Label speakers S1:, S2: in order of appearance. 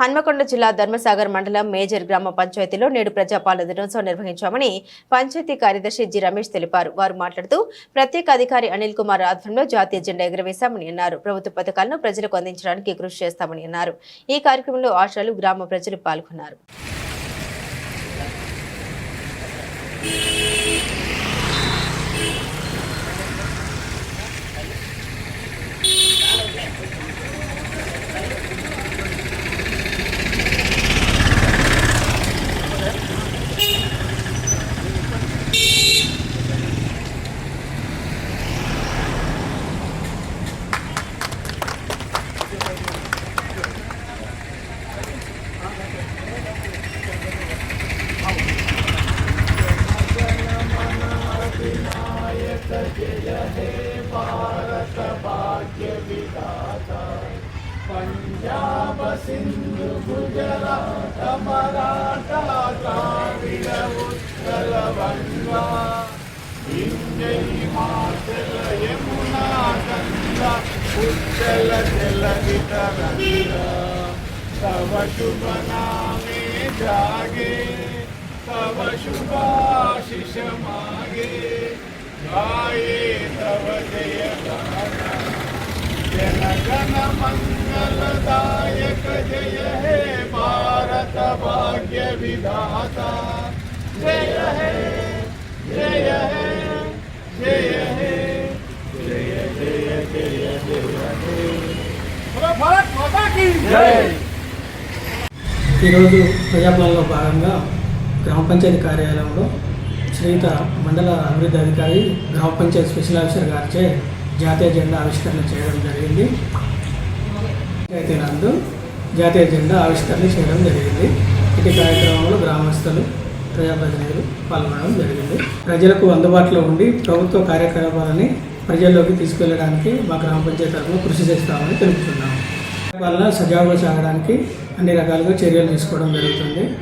S1: హన్మకొండ జిల్లా ధర్మసాగర్ మండలం మేజర్ గ్రామ పంచాయతీలో నేడు ప్రజాపాలన దినోత్సవం నిర్వహించామని పంచాయతీ కార్యదర్శి జి రమేష్ తెలిపారు. వారు మాట్లాడుతూ ప్రత్యేక అధికారి అనిల్ కుమార్ ఆధ్వర్యంలో జాతీయ జెండా ఎగురవేశామని అన్నారు. ప్రభుత్వ పథకాలను ప్రజలకు అందించడానికి కృషి చేస్తామని అన్నారు. ఈ కార్యక్రమంలో ఆశాలు గ్రామ ప్రజలు పాల్గొన్నారు.
S2: పంజాబ సింధు గుజరాత మరాఠా ద్రావిడ ఉత్తర బంగా ఇంజై మాతల యమునా గంగా ఉత్తల జల వితరంగా తవ శుభ నామే జాగే తవ శుభాశిష మాగే గాయే తవ జయ గా జనగణ మంగళదాయక జయ హే భారత భాగ్య విధాత జయ హే జయ హే జయ హే జయ జయ జయ జయ హే భారత్ మాతాకి జయ
S3: ఈరోజు ప్రజాపాలనలో భాగంగా గ్రామ పంచాయతీ కార్యాలయంలో శ్రీత మండల అభివృద్ధి అధికారి గ్రామ పంచాయతీ స్పెషల్ ఆఫీసర్ గారిచే జాతీయ జెండా ఆవిష్కరణ చేయడం జరిగింది. అయితే నందు జాతీయ జెండా ఆవిష్కరణ చేయడం జరిగింది. ఇటు కార్యక్రమంలో గ్రామస్తులు ప్రజాప్రతినిధులు పాల్గొనడం జరిగింది. ప్రజలకు అందుబాటులో ఉండి ప్రభుత్వ కార్యకలాపాలని ప్రజల్లోకి తీసుకెళ్ళడానికి మా గ్రామ పంచాయతీ తరఫున కృషి చేస్తామని తెలుపుతున్నాము. వల్ల సజావుగా సాగడానికి అన్ని రకాలుగా చర్యలు తీసుకోవడం జరుగుతుంది.